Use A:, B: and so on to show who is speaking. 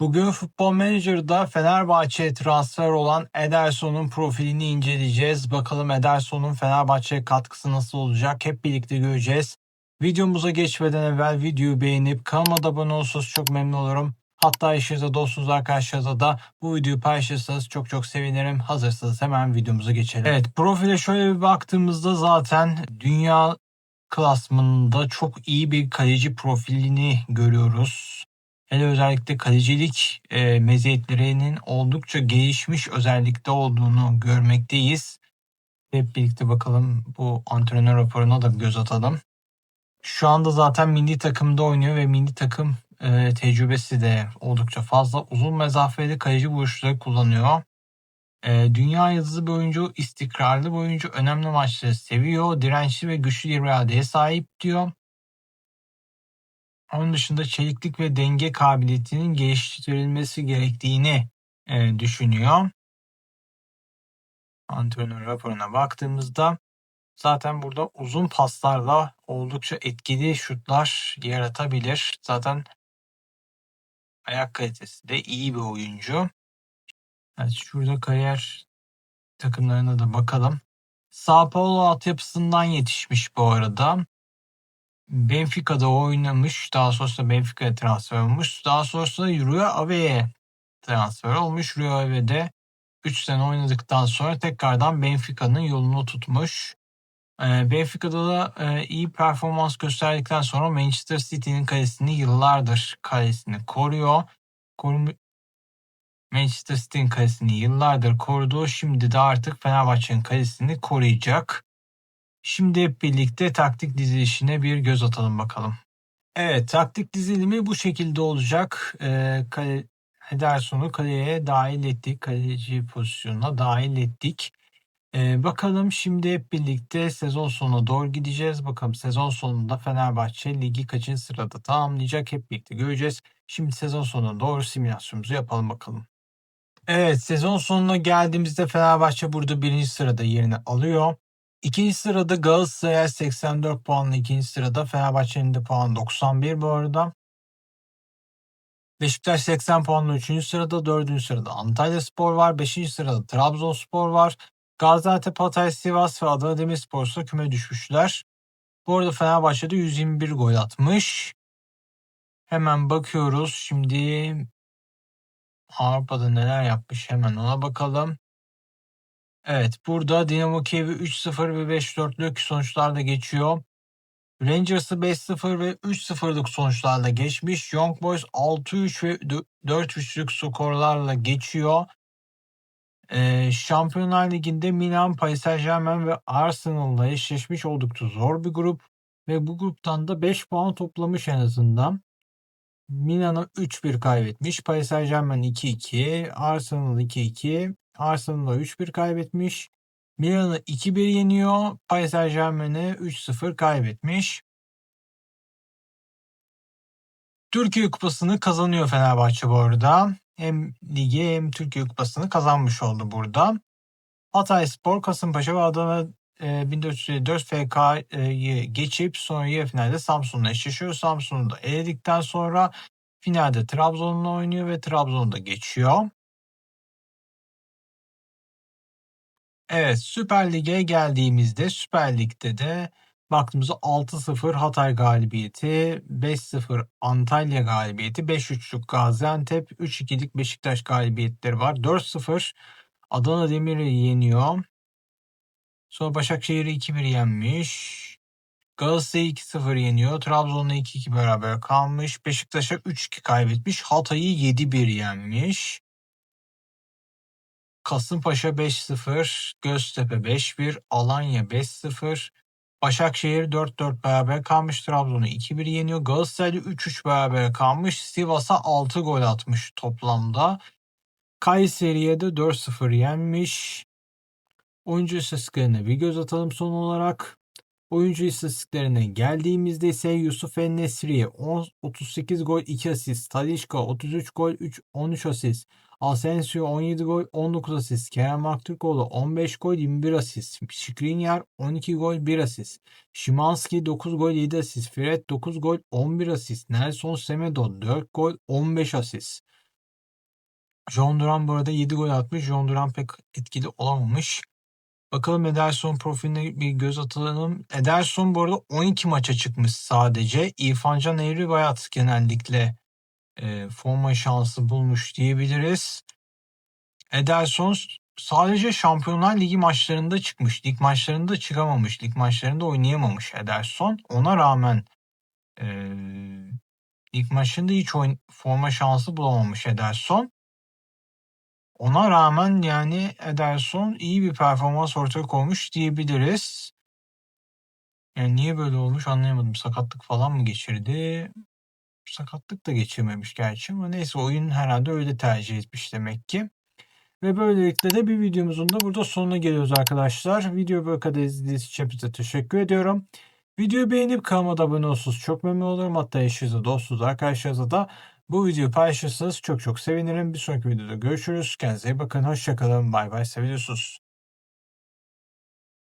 A: Bugün Futbol Manager'da Fenerbahçe'ye transfer olan Ederson'un profilini inceleyeceğiz. Bakalım Ederson'un Fenerbahçe'ye katkısı nasıl olacak hep birlikte göreceğiz. Videomuza geçmeden evvel videoyu beğenip kanalıma da abone olursanız çok memnun olurum. Hatta eşinizde dostunuz arkadaşlarınızla da bu videoyu paylaşırsanız çok çok sevinirim. Hazırsanız hemen videomuza geçelim. Evet profile şöyle bir baktığımızda zaten dünya klasmanında çok iyi bir kaleci profilini görüyoruz. Hele özellikle kalecilik e, meziyetlerinin oldukça gelişmiş özellikte olduğunu görmekteyiz. Hep birlikte bakalım bu antrenör raporuna da bir göz atalım. Şu anda zaten milli takımda oynuyor ve milli takım e, tecrübesi de oldukça fazla. Uzun mesafeli kaleci vuruşları kullanıyor. E, dünya yıldızı bir oyuncu, istikrarlı bir oyuncu, önemli maçları seviyor, dirençli ve güçlü iradeye sahip diyor. Onun dışında çeliklik ve denge kabiliyetinin geliştirilmesi gerektiğini e, düşünüyor. Antrenör raporuna baktığımızda zaten burada uzun paslarla oldukça etkili şutlar yaratabilir. Zaten ayak kalitesi de iyi bir oyuncu. Evet, şurada kariyer takımlarına da bakalım. Sao Paulo altyapısından yetişmiş bu arada. Benfica'da oynamış. Daha sonrasında Benfica'ya transfer olmuş. Daha sonrasında Rio Ave'ye transfer olmuş. Rio Ave'de 3 sene oynadıktan sonra tekrardan Benfica'nın yolunu tutmuş. Ee, Benfica'da da e, iyi performans gösterdikten sonra Manchester City'nin kalesini yıllardır kalesini koruyor. Korum Manchester City'nin kalesini yıllardır korudu. Şimdi de artık Fenerbahçe'nin kalesini koruyacak. Şimdi hep birlikte taktik dizilişine bir göz atalım bakalım. Evet taktik dizilimi bu şekilde olacak. Ee, Ederson'u kaleye dahil ettik. Kaleci pozisyonuna dahil ettik. Ee, bakalım şimdi hep birlikte sezon sonuna doğru gideceğiz. Bakalım sezon sonunda Fenerbahçe ligi kaçıncı sırada tamamlayacak hep birlikte göreceğiz. Şimdi sezon sonuna doğru simülasyonumuzu yapalım bakalım. Evet sezon sonuna geldiğimizde Fenerbahçe burada birinci sırada yerini alıyor. İkinci sırada Galatasaray 84 puanla ikinci sırada. Fenerbahçe'nin de puan 91 bu arada. Beşiktaş 80 puanla 3. sırada. 4. sırada Antalya Spor var. 5. sırada Trabzonspor var. Gaziantep, Hatay, Sivas ve Adana Demirspor ise küme düşmüşler. Bu arada Fenerbahçe'de 121 gol atmış. Hemen bakıyoruz. Şimdi Avrupa'da neler yapmış hemen ona bakalım. Evet burada Dinamo Kiev'i 3-0 ve 5-4'lük sonuçlarla geçiyor. Rangers'ı 5-0 ve 3-0'lık sonuçlarla geçmiş. Young Boys 6-3 ve 4-3'lük skorlarla geçiyor. Ee, Şampiyonlar Ligi'nde Milan, Paris Saint Germain ve Arsenal'la eşleşmiş oldukça zor bir grup. Ve bu gruptan da 5 puan toplamış en azından. Milan'a 3-1 kaybetmiş. Paris Saint Germain 2-2. Arsenal 2-2. Arsenal'a 3-1 kaybetmiş. Milan'ı 2-1 yeniyor. Paris Saint Germain'e 3-0 kaybetmiş. Türkiye Kupası'nı kazanıyor Fenerbahçe bu arada. Hem ligi hem Türkiye Kupası'nı kazanmış oldu burada. Hatay Spor, Kasımpaşa ve Adana e, 1454 FK'yı geçip sonra yarı finalde Samsun'la eşleşiyor. Samsun'u da eledikten sonra finalde Trabzon'la oynuyor ve Trabzon'da geçiyor. Evet Süper Lig'e geldiğimizde Süper Lig'de de baktığımızda 6-0 Hatay galibiyeti, 5-0 Antalya galibiyeti, 5-3'lük Gaziantep, 3-2'lik Beşiktaş galibiyetleri var. 4-0 Adana Demir'i yeniyor. Sonra Başakşehir'i 2-1 yenmiş. Galatasaray'ı 2-0 yeniyor. Trabzon'la 2-2 beraber kalmış. Beşiktaş'a 3-2 kaybetmiş. Hatay'ı 7-1 yenmiş. Kasımpaşa 5-0, Göztepe 5-1, Alanya 5-0, Başakşehir 4-4 beraber kalmış. Trabzon'u 2-1 yeniyor. Galatasaray'da 3-3 beraber kalmış. Sivas'a 6 gol atmış toplamda. Kayseri'ye de 4-0 yenmiş. Oyuncu istatistiklerine bir göz atalım son olarak. Oyuncu istatistiklerine geldiğimizde ise Yusuf Ennesri'ye 38 gol 2 asist, Talişka 33 gol 3 13 asist, Asensio 17 gol 19 asist, Kerem Aktürkoğlu 15 gol 21 asist, Skriniar 12 gol 1 asist, Şimanski 9 gol 7 asist, Fred 9 gol 11 asist, Nelson Semedo 4 gol 15 asist. John Duran bu arada 7 gol atmış. John Duran pek etkili olamamış. Bakalım Ederson profiline bir göz atalım. Ederson bu arada 12 maça çıkmış sadece. İrfan Can Eğri Bayat genellikle e, forma şansı bulmuş diyebiliriz. Ederson sadece Şampiyonlar Ligi maçlarında çıkmış. Lig maçlarında çıkamamış. Lig maçlarında oynayamamış Ederson. Ona rağmen e, lig maçında hiç oyun, forma şansı bulamamış Ederson. Ona rağmen yani Ederson iyi bir performans ortaya koymuş diyebiliriz. Yani niye böyle olmuş anlayamadım. Sakatlık falan mı geçirdi? Sakatlık da geçirmemiş gerçi ama neyse oyun herhalde öyle tercih etmiş demek ki. Ve böylelikle de bir videomuzun da burada sonuna geliyoruz arkadaşlar. Video bu kadar izlediğiniz için hepinize teşekkür ediyorum. Videoyu beğenip kanalıma da abone olursanız çok memnun olurum. Hatta eşinize, dostunuz, arkadaşlarınıza da bu videoyu paylaşırsanız çok çok sevinirim. Bir sonraki videoda görüşürüz. Kendinize iyi bakın. Hoşçakalın. Bay bay. Seviyorsunuz.